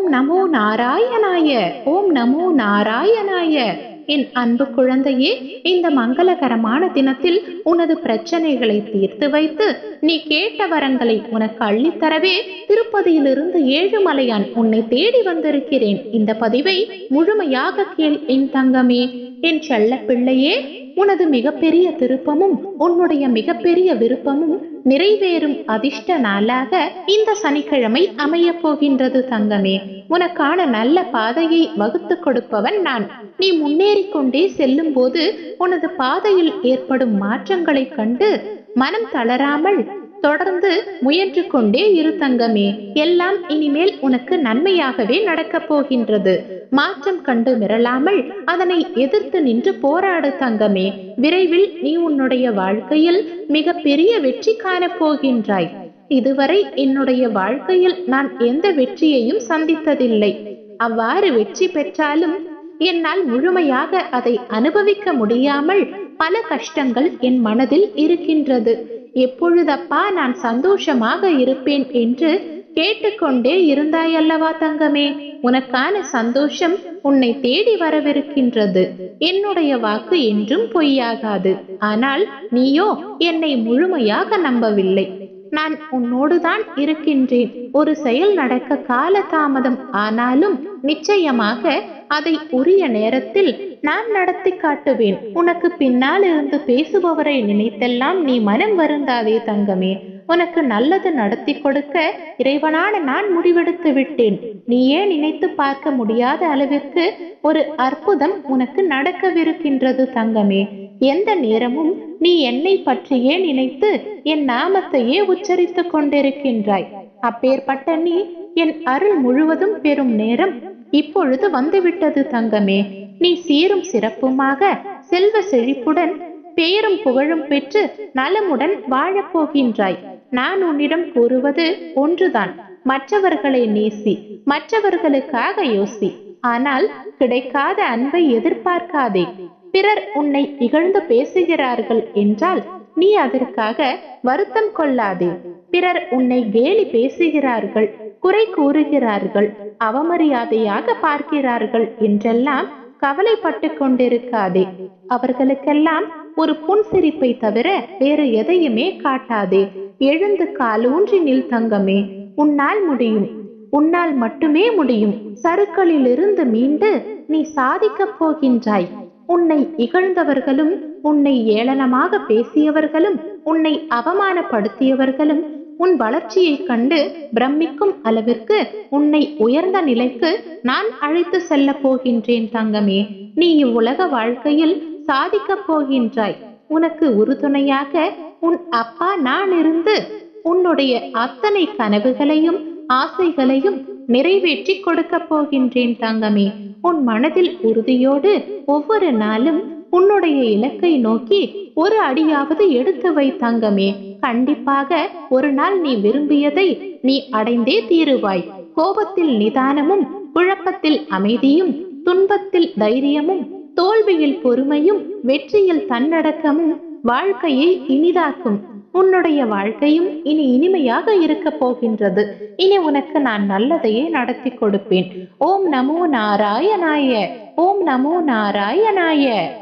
ஓம் நமோ நாராயணாய ஓம் நமோ நாராயணாய. என் அன்பு குழந்தையே இந்த மங்களகரமான தினத்தில் உனது பிரச்சனைகளை தீர்த்து வைத்து நீ கேட்ட வரங்களை உனக்கு அள்ளித்தரவே திருப்பதியிலிருந்து ஏழுமலையான் உன்னை தேடி வந்திருக்கிறேன். இந்த பதிவை முழுமையாக கேள் என் தங்கமே. என் செல்ல பிள்ளையே உனது மிகப்பெரிய திருப்பமும் உன்னுடைய மிகப்பெரிய விருப்பமும் நிறைவேறும் அதிர்ஷ்ட நாளாக இந்த சனிக்கிழமை அமையப் போகின்றது தங்கமே. உனக்கான நல்ல பாதையை வகுத்து கொடுப்பவன் நான். நீ முன்னேறிக் கொண்டே செல்லும் போது உனது பாதையில் ஏற்படும் மாற்றங்களைக் கண்டு மனம் தளராமல் தொடர்ந்து முயன்று கொண்டே இரு தங்கமே எல்லாம் இனிமேல் உனக்கு நன்மையாகவே நடக்கப் போகின்றது. மாற்றம் கண்டு மிரளாமல் அதனை எதிர்த்து நின்று போராடு தங்கமே விரைவில் நீ உன்னுடைய வாழ்க்கையில் மிக பெரிய வெற்றி காணப் போகின்றாய். இதுவரை என்னுடைய வாழ்க்கையில் நான் எந்த வெற்றியையும் சந்தித்ததில்லை. அவ்வாறு வெற்றி பெற்றாலும் என்னால் முழுமையாக அதை அனுபவிக்க முடியாமல் பல கஷ்டங்கள் என் மனதில் இருக்கின்றது. எப்பொழுதப்பா நான் சந்தோஷமாக இருப்பேன் என்று கேட்டுக்கொண்டே இருந்தாயல்லவா தங்கமே உனக்கான சந்தோஷம் உன்னை தேடி வரவிருக்கின்றது. என்னுடைய வாக்கு என்றும் பொய்யாகாது. ஆனால் நீயோ என்னை முழுமையாக நம்பவில்லை. நான் உன்னோடுதான் இருக்கின்றேன். ஒரு செயல் நடக்க கால தாமதம் ஆனாலும் நிச்சயமாக அதை உரிய நேரத்தில் நான் நடத்தி காட்டுவேன். உனக்கு பின்னால் இருந்து பேசுபவரை நினைத்தெல்லாம் நீ மனம் வருந்தாதே தங்கமே. உனக்கு நல்லது நடத்தி கொடுக்க இறைவனான நான் முடிவெடுத்து விட்டேன். நீயே நினைத்து பார்க்க முடியாத அளவிற்கு ஒரு அற்புதம் உனக்கு நடக்கவிருக்கின்றது தங்கமே. எந்த நேரமும் நீ என்னை பற்றியே நினைத்து என் நாமத்தையே உச்சரித்துக் கொண்டிருக்கின்றாய். அப்பேற்பட்ட நீ என் அருள் முழுவதும் பெறும் நேரம் இப்பொழுது வந்துவிட்டது தங்கமே. நீ சீரும் சிறப்புமாக செல்வ செழிப்புடன் பேரும் புகழும் பெற்று நலமுடன் வாழப்போகின்றாய் நான் உன்னிடம் கூறுவது ஒன்றுதான். மற்றவர்களை நேசி மற்றவர்களுக்காக யோசி. ஆனால் கிடைக்காத அன்பை எதிர்பார்க்காதே. பிறர் உன்னை இகழ்ந்து பேசுகிறார்கள் என்றால் நீ அதற்காக வருத்தம் கொள்ளாதே. பிறர் உன்னை கேலி பேசுகிறார்கள் குறை கூறுகிறார்கள் அவமரியாதையாக பார்க்கிறார்கள் என்றெல்லாம் கவலைப்பட்டு கொண்டிருக்காதே. அவர்களுக்கெல்லாம் ஒரு புன்சிரிப்பை தவிர வேறு எதையுமே காட்டாதே. எழுந்து காலூன்றி நில் தங்கமே. உன்னால் முடியும் உன்னால் மட்டுமே முடியும். சருக்களிலிருந்து மீண்டு நீ சாதிக்கப் போகின்றாய். உன்னை இகழ்ந்தவர்களும் உன்னை ஏளனமாக பேசியவர்களும் உன்னை அவமானப்படுத்தியவர்களும் உன் வளர்ச்சியை கண்டு பிரமிக்கும் அளவிற்கு உன்னை உயர்ந்த நிலைக்கு நான் அழைத்து செல்ல போகின்றேன் தங்கமே. நீ இவ்வுலக வாழ்க்கையில் சாதிக்கப் போகின்றாய். உனக்கு உறுதுணையாக உன் அப்பா நான் இருந்து உன்னுடைய அத்தனை கனவுகளையும் ஆசைகளையும் நிறைவேற்றி கொடுக்க போகின்றேன் தங்கமே. உன் மனதில் உறுதியோடு ஒவ்வொரு நாளும் உன்னுடைய இலக்கை நோக்கி ஒரு அடியாவது எடுத்து வை தங்கமே. கண்டிப்பாக ஒரு நாள் நீ விரும்பியதை நீ அடைந்தே தீருவாய். கோபத்தில் நிதானமும் குழப்பத்தில் அமைதியும் துன்பத்தில் தைரியமும் தோல்வியில் பொறுமையும் வெற்றியில் தன்னடக்கமும் வாழ்க்கையை இனிதாக்கும். உன்னுடைய வாழ்க்கையும் இனி இனிமையாக இருக்க போகின்றது. இனி உனக்கு நான் நல்லதையே நடத்தி கொடுப்பேன். ஓம் நமோ நாராயணாய. ஓம் நமோ நாராயணாய.